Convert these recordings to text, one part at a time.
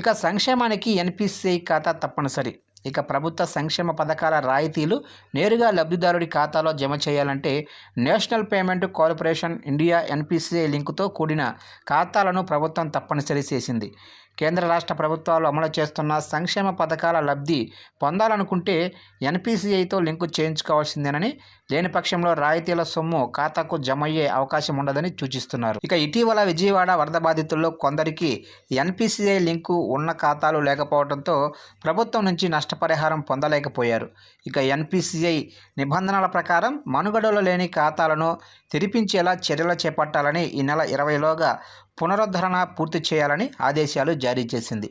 ఇక సంక్షేమానికి ఎన్పిసిఐ ఖాతా తప్పనిసరి. ఇక ప్రభుత్వ సంక్షేమ పథకాల రాయితీలు నేరుగా లబ్ధిదారుడి ఖాతాలో జమ చేయాలంటే national payment corporation India NPCI లింకుతో కూడిన ఖాతాలను ప్రభుత్వం తప్పనిసరి చేసింది. కేంద్ర రాష్ట్ర ప్రభుత్వాలు అమలు చేస్తున్న సంక్షేమ పథకాల లబ్ధి పొందాలనుకుంటే ఎన్పిసిఐతో లింకు చేయించుకోవాల్సిందేనని లేని పక్షంలో రాయితీల సొమ్ము ఖాతాకు జమ అయ్యే అవకాశం ఉండదని సూచిస్తున్నారు. ఇక ఇటీవల విజయవాడ వరద బాధితుల్లో కొందరికి ఎన్పిసిఐ లింకు ఉన్న ఖాతాలు లేకపోవడంతో ప్రభుత్వం నుంచి నష్టపరిహారం పొందలేకపోయారు. ఇక ఎన్పిసిఐ నిబంధనల ప్రకారం మనుగడలో లేని ఖాతాలను తెరిపించేలా చర్యలు చేపట్టాలని ఈ నెల ఇరవైలోగా పునరుద్ధరణ పూర్తి చేయాలని ఆదేశాలు జారీ చేసింది.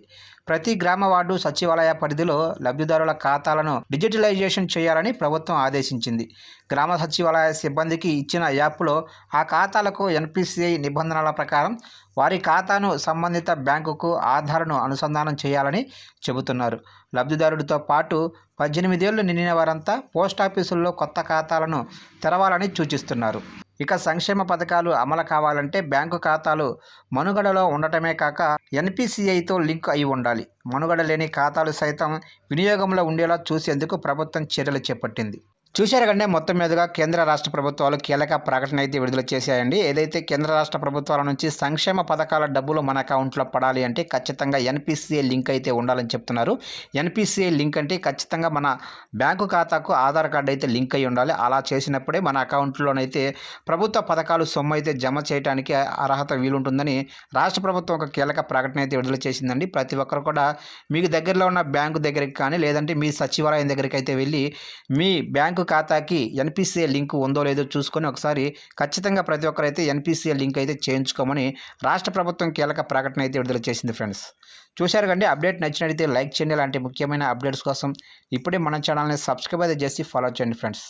ప్రతి గ్రామ వార్డు సచివాలయ పరిధిలో లబ్ధిదారుల ఖాతాలను డిజిటలైజేషన్ చేయాలని ప్రభుత్వం ఆదేశించింది. గ్రామ సచివాలయ సిబ్బందికి ఇచ్చిన యాప్లో ఆ ఖాతాలకు ఎన్పిసిఐ నిబంధనల ప్రకారం వారి ఖాతాను సంబంధిత బ్యాంకుకు ఆధార్ను అనుసంధానం చేయాలని చెబుతున్నారు. లబ్ధిదారుడితో పాటు పద్దెనిమిదేళ్ళు నిండిన వారంతా పోస్టాఫీసుల్లో కొత్త ఖాతాలను తెరవాలని సూచిస్తున్నారు. ఇక సంక్షేమ పథకాలు అమలు కావాలంటే బ్యాంకు ఖాతాలు మనుగడలో ఉండటమే కాక ఎన్పిసిఐతో లింక్ అయి ఉండాలి. మనుగడ లేని ఖాతాలు సైతం వినియోగంలో ఉండేలా చూసేందుకు ప్రభుత్వం చర్యలు చేపట్టింది. చూశారు కంటే మొత్తం మీదుగా కేంద్ర రాష్ట్ర ప్రభుత్వాలు కీలక ప్రకటన అయితే విడుదల చేశాయండి. ఏదైతే కేంద్ర రాష్ట్ర ప్రభుత్వాల నుంచి సంక్షేమ పథకాల డబ్బులు మన అకౌంట్లో పడాలి అంటే ఖచ్చితంగా ఎన్పిసిఐ లింక్ అయితే ఉండాలని చెప్తున్నారు. ఎన్పిసిఐ లింక్ అంటే ఖచ్చితంగా మన బ్యాంకు ఖాతాకు ఆధార్ కార్డు అయితే లింక్ అయి ఉండాలి. అలా చేసినప్పుడే మన అకౌంట్లోనైతే ప్రభుత్వ పథకాలు సొమ్ము అయితే జమ చేయడానికి అర్హత వీలుంటుందని రాష్ట్ర ప్రభుత్వం ఒక కీలక ప్రకటన అయితే విడుదల చేసిందండి. ప్రతి ఒక్కరు కూడా మీకు దగ్గరలో ఉన్న బ్యాంకు దగ్గరికి కానీ లేదంటే మీ సచివాలయం దగ్గరికి అయితే వెళ్ళి మీ బ్యాంకు ఖాతాకి ఎన్పిసిఐ లింక్ ఉందో లేదో చూసుకొని ఒకసారి ఖచ్చితంగా ప్రతి ఒక్కరైతే ఎన్పిసిఐ లింక్ అయితే చేయించుకోమని రాష్ట్ర ప్రభుత్వం కీలక ప్రకటన అయితే విడుదల చేసింది ఫ్రెండ్స్. చూశారు కండి అప్డేట్ నచ్చినట్లయితే లైక్ చేయండి. లాంటి ముఖ్యమైన అప్డేట్స్ కోసం ఇప్పుడే మన ఛానల్ని సబ్స్క్రైబ్ అయితే చేసి ఫాలో చేయండి ఫ్రెండ్స్.